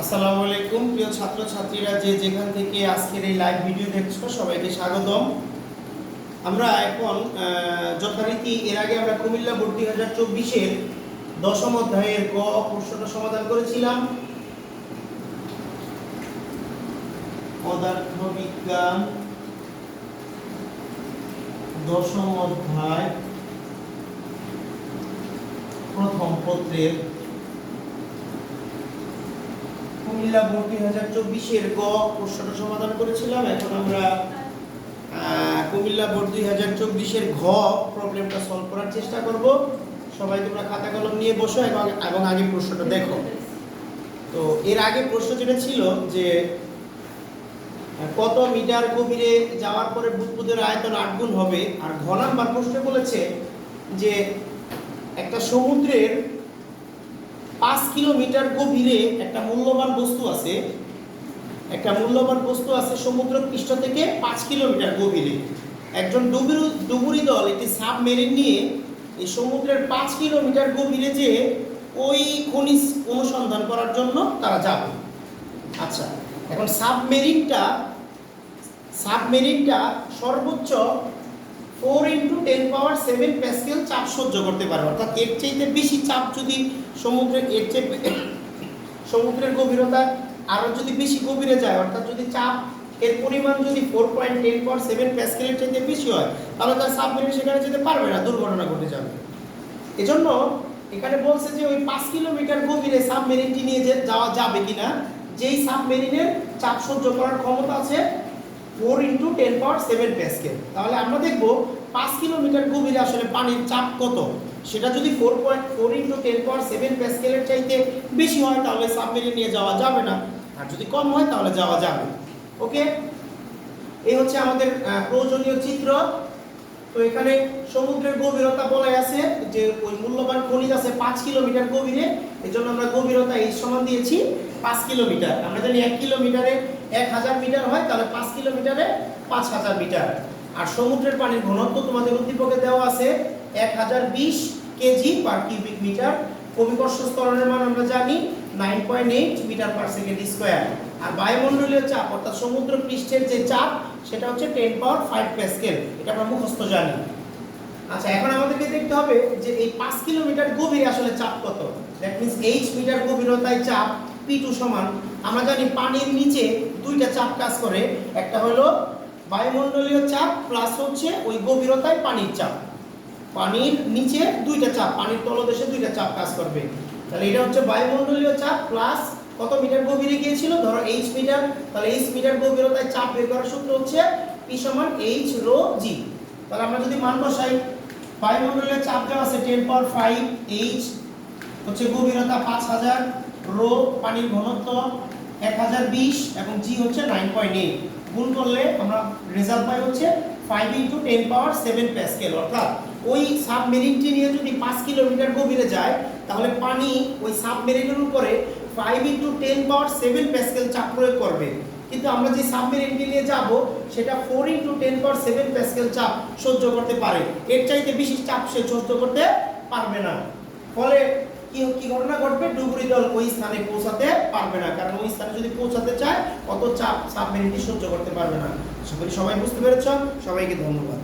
আসসালামু আলাইকুম, প্রিয় ছাত্রছাত্রীরা, যে যেখান থেকে আজকের এই লাইভ ভিডিও দেখছ, সবাইকে স্বাগতম। আমরা এখন যথারীতি এর আগে আমরা কুমিল্লা বোর্ড দুই হাজার চব্বিশের দশম অধ্যায়ের গ প্রশ্নটা সমাধান করেছিলাম। পদার্থবিজ্ঞান, দশম অধ্যায়, প্রথম পত্রের কুমিল্লা বোর্ড দুই হাজার চব্বিশের গ প্রশ্নটা সমাধান করেছিলাম। এখন আমরা কুমিল্লা বোর্ড দুই হাজার চব্বিশের ঘ প্রবলেমটা সলভ করার চেষ্টা করব। সবাই তোমরা খাতা কলম নিয়ে বসো এবং এবং আগে প্রশ্নটা দেখো। তো এর আগে প্রশ্ন যেটা ছিল যে, কত মিটার গভীরে যাওয়ার পরে বুদবুদের আয়তন আট গুণ হবে? আর ঘ নাম্বার প্রশ্ন বলেছে যে, একটা সমুদ্রের পাঁচ কিলোমিটার গভীরে একটা মূল্যবান বস্তু আছে। একটা মূল্যবান বস্তু আছে সমুদ্র পৃষ্ঠ থেকে পাঁচ কিলোমিটার গভীরে। একজন ডুবুরি ডুবুরি দল একটি সাবমেরিন নিয়ে এই সমুদ্রের পাঁচ কিলোমিটার গভীরে যে ওই খনিজ অনুসন্ধান করার জন্য তারা যাবে। আচ্ছা এখন সাবমেরিনটা সাবমেরিনটা সর্বোচ্চ four into ten power seven pascal চাপ সহ্য করতে পারে। অর্থাৎ এর চাইতে বেশি চাপ যদি সমুদ্রের, এর চেয়ে সমুদ্রের গভীরতা আরও যদি বেশি গভীরে যায়, অর্থাৎ যদি চাপ এর পরিমাণ যদি four point ten power seven প্যাসকেলের চাইতে বেশি হয়, তাহলে তার সাবমেরিন সেখানে যেতে পারবে না, দুর্ঘটনা ঘটে যাবে। এজন্য এখানে বলছে যে ওই পাঁচ কিলোমিটার গভীরে সাবমেরিনটি নিয়ে যাওয়া যাবে কিনা, যেই সাবমেরিনের চাপ সহ্য করার ক্ষমতা আছে four into ten power seven pascal. তাহলে আমরা দেখব পাঁচ কিলোমিটার গভীরে আসলে পানির চাপ কত? সেটা যদি four point four into ten power seven প্যাসকেলের চাইতে বেশি হয়, তাহলে সাবমেরিন নিয়ে যাওয়া যাবে না। আর যদি কম হয়, তাহলে যাওয়া যাবে। ওকে? এই হচ্ছে আমাদের প্রয়োজনীয় চিত্র। তো এখানে সমুদ্রের গভীরতা বলা আছে যে ওই মূল্যবান খনিজ আছে পাঁচ কিলোমিটার গভীরে। এই জন্য আমরা গভীরতা এই সমান দিয়েছি। পাঁচ কিলোমিটার। আমরা জানি এক কিলোমিটারে এক হাজার মিটার হয়, তাহলে পাঁচ কিলোমিটারে পাঁচ হাজার মিটার। আর সমুদ্রের পানির ঘনত্ব তোমাদের উদ্দীপকে দেওয়া আছে এক হাজার বিশ কেজি পার কিউবিক মিটার অভিকর্ষ স্তরণের মান আমরা জানি nine point eight metre per second square আর বায়ুমণ্ডলীয় চাপ, অর্থাৎ সমুদ্র পৃষ্ঠের যে চাপ, সেটা হচ্ছে টেন পাওয়ার ফাইভ প্যাসকেল এটা আমরা মুখস্থ জানি। আচ্ছা এখন আমাদেরকে দেখতে হবে যে এই পাঁচ কিলোমিটার গভীরে আসলে চাপ কত। দ্যাট মিনস এইচ মিটার গভীরতায় চাপ পি টু সমান, আমরা জানি পানির নিচে দুইটা চাপ কাজ করে। একটা হলো বায়ুমণ্ডলীয় চাপ প্লাস হচ্ছে ওই গভীরতায় পানির চাপ। পানির নিচে দুইটা চাপ, পানির তলদেশে দুইটা চাপ কাজ করবে। তাহলে এটা হচ্ছে বায়ুমণ্ডলীয় চাপ প্লাস কত মিটার গভীরে গিয়েছিল? ধরো এইচ মিটার। তাহলে এইচ মিটার গভীরতায় চাপ বের করার সূত্র হচ্ছে পি সমান এইচ রো জি তাহলে আমরা যদি মান বসাই, বায়ুমণ্ডলীয় চাপ দেওয়া আছে টেন পাওয়ার ফাইভ এইচ হচ্ছে গভীরতা পাঁচ হাজার। রো পানির ঘনত্ব এক হাজার বিশ এবং জি হচ্ছে নাইন পয়েন্ট এইট গুণ করলে আমরা রেজাল্ট পাই হচ্ছে five into ten power seven pascal অর্থাৎ ওই সাবমেরিনটি নিয়ে যদি পাঁচ কিলোমিটার গভীরে যায়, তাহলে পানি ওই সাবমেরিনের উপরে five into ten power seven pascal চাপ প্রয়োগ করবে। কিন্তু আমরা যে সাবমেরিনটি নিয়ে যাব, সেটা four into ten power seven pascal চাপ সহ্য করতে পারে। এর চাইতে বেশি চাপ সে সহ্য করতে পারবে না। ফলে কি কি ঘটনা ঘটবে, ডুবুরি দল ওই স্থানে পৌঁছাতে পারবে না। কারণ ওই স্থানে যদি পৌঁছাতে চায়, অত চাপ সাবমেরিনটি সহ্য করতে পারবে না। সবাই বুঝতে পেরেছ। সবাইকে ধন্যবাদ।